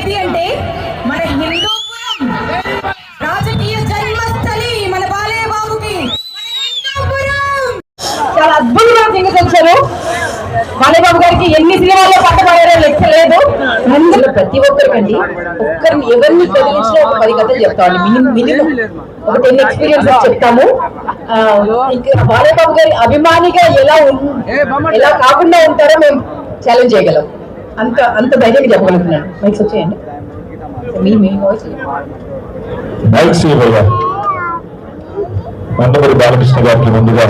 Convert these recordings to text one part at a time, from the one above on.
ఏది అంటే మన హిందూపురం రాజకీయ జన్మస్థలి మన చాలా అద్భుతంగా సింగర్స్ వచ్చారు బాలయ్య బాబు గారికి ఎన్ని సినిమాల్లో పట్టబడారో లెక్క లేదు అందులో ప్రతి ఒక్కరికండి ఒక్కరిని ఎవరిని కదిలించిన ఒక పది కథలు చెప్తామండి. మినిమం ఒక టెన్ ఎక్స్పీరియన్స్ చెప్తాము. ఇంకా బాలయ్య బాబు గారి అభిమానిగా ఎలా ఎలా కాకుండా ఉంటారో మేము ఛాలెంజ్ చేయగలం. అంత అంత ధైర్యంగా చెప్పగలుగుతున్నాను. మైక్స్ వచ్చేయండి. మీ మీ వాయిస్ మైక్ శ్రీవయ్య నందమూరి బాలకృష్ణ గారికి ముందుగా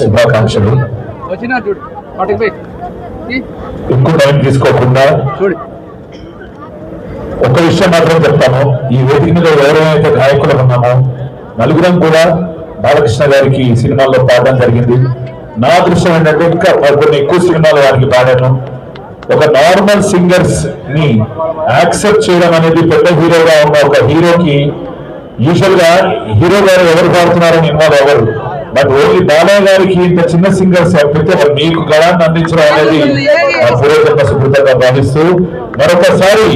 శుభాకాంక్షలు. ఎక్కువ టైం తీసుకోకుండా చూడు. ఒక విషయం మాత్రం చెప్తాను. ఈ వేదిక మీద ఎవరైతే గాయకులు ఉన్నామో నలుగురం కూడా బాలకృష్ణ గారికి సినిమాల్లో పాడడం జరిగింది. నా దృశ్యం ఏంటంటే ఇంకా కొన్ని ఎక్కువ సినిమాలు వారికి పాడాను. ఒక నార్మల్ సింగర్స్ని యాక్సెప్ట్ చేయడం అనేది పెద్ద హీరోగా ఉన్న ఒక హీరోకి యూజువల్గా హీరో గారు ఎవరు పాడుతున్నారని ఇన్వాల్వ్ ఎవరు బట్ ఓన్లీ బాలయ్య గారికి ఇంత చిన్న సింగర్స్ ప్రతి మీకు గళాన్ని అందించడం అనేది ఆ పూర్వజన్మ సుకృతంగా భావిస్తూ మరొకసారి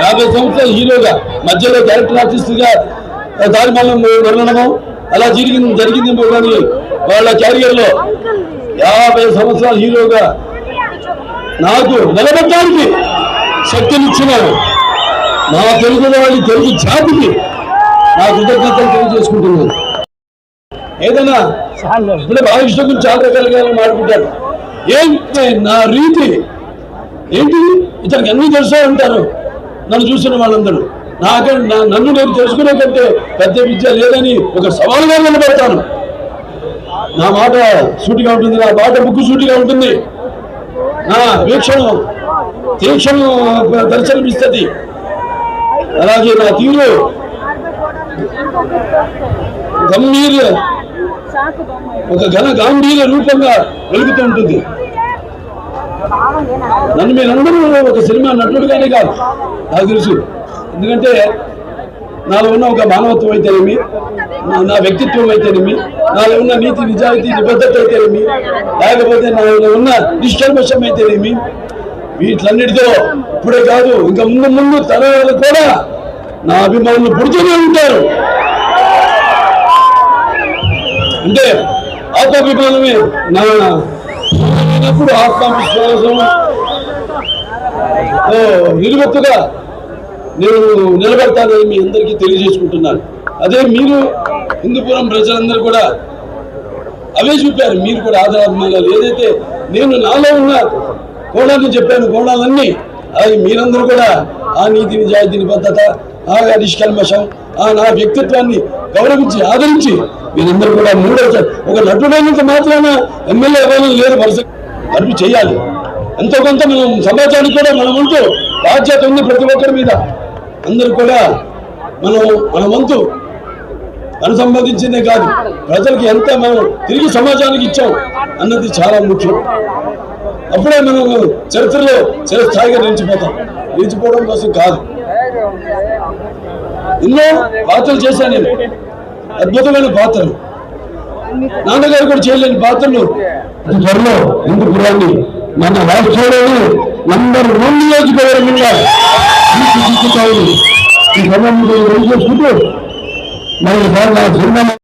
యాభై సంవత్సరాల హీరోగా మధ్యలో డైరెక్టర్ ఆర్టిస్ట్గా దారి మనం వెళ్ళడము అలా జరిగింది జరిగింది కానీ వాళ్ళ క్యారియర్లో యాభై సంవత్సరాల హీరోగా నాకు నిలబెట్టడానికి శక్తినిచ్చినారు. నా తెలుగు వాడి తెలుగు జాతికి నా కృతజ్ఞతలు తెలియజేసుకుంటున్నాను. ఏదైనా ఇప్పుడు బాలకృష్ణ గురించి చాలా రకాలుగా మాట్లాడుకుంటారు ఏంటి నా రీతి ఏంటి? ఇతనికి అన్ని తెలుసా ఉంటారు నన్ను చూసిన వాళ్ళందరూ. నాకే నా- నన్ను నేను తెలుసుకునే కంటే పెద్ద విద్య లేదని ఒక సవాలుగా నిలబడతాను. నా మాట సూటిగా ఉంటుంది నా మాట ముక్కు సూటిగా ఉంటుంది. నా వీక్షణం తీక్షణం దర్శనమిస్తుంది. అలాగే నా తీరు గంభీర ఒక ఘన గాంభీర్య రూపంగా వెలుగుతూ ఉంటుంది. నన్ను మీరందరూ ఒక సినిమా నటుడుగానే కాదు నాకు తెలుసు. ఎందుకంటే నాలో ఉన్న ఒక మానవత్వం అయితేనేమి? నా- నా వ్యక్తిత్వం అయితేనేమి? నాలో ఉన్న నీతి నిజాయితీ నిబద్ధత అయితేనేమి? లేకపోతే నాలో ఉన్న నిష్కల్మషం అయితేనేమి? వీటిలన్నిటితో ఇప్పుడే కాదు ఇంకా ముందు ముందు తరాలు కూడా నా అభిమానులు పుడుతూనే ఉంటారు. అంటే ఆత్మాభిమానమే నా ఆత్మ ఆత్మవిశ్వాసం. ఓ, నిలువెత్తుగా నేను నిలబెడతానని మీ అందరికీ తెలియజేసుకుంటున్నాను. అదే మీరు హిందూపురం ప్రజలందరూ కూడా అవే చూపారు. మీరు కూడా ఆధారాభిమానాలు ఏదైతే నేను నాలో ఉన్న కోణాలను చెప్పాను కోణాలన్నీ అది మీరందరూ కూడా ఆ నీతి నిజాయితీ నిబద్ధత ఆ నిష్కల్మషం ఆ నా వ్యక్తిత్వాన్ని గౌరవించి ఆదరించి మీరందరూ కూడా మూడో ఒక నటుడైనంత మాత్రాన ఎమ్మెల్యే అవ్వాలని లేదు వరుస. నటుడు చేయాలి. ఎంతో కొంత మనం సమాజానికి కూడా మనం ఉంటూ బాధ్యత ఉంది ప్రతి ఒక్కరి మీద. అందరూ కూడా మనం మన వంతు మన సంబంధించిందే కాదు ప్రజలకు ఎంత మనం తిరిగి సమాజానికి ఇచ్చాం అన్నది చాలా ముఖ్యం. అప్పుడే మనం చరిత్రలో చిరస్థాయిగా నిలిచిపోతాం. నిలిచిపోవడం కోసం కాదు. ఎన్నో పాత్రలు చేశాను నేను. అద్భుతమైన పాత్రలు. నాన్నగారు కూడా చేయలేని పాత్రలు. త్వరలో ఎందుకు పురాన్ని మన రాష్ట్రంలోనే నంబర్ వన్ నియోజకవర్గంగా తీర్చిదిద్దుతామని ఈ సమయంలో చేసుకుంటూ మరి నా సినిమా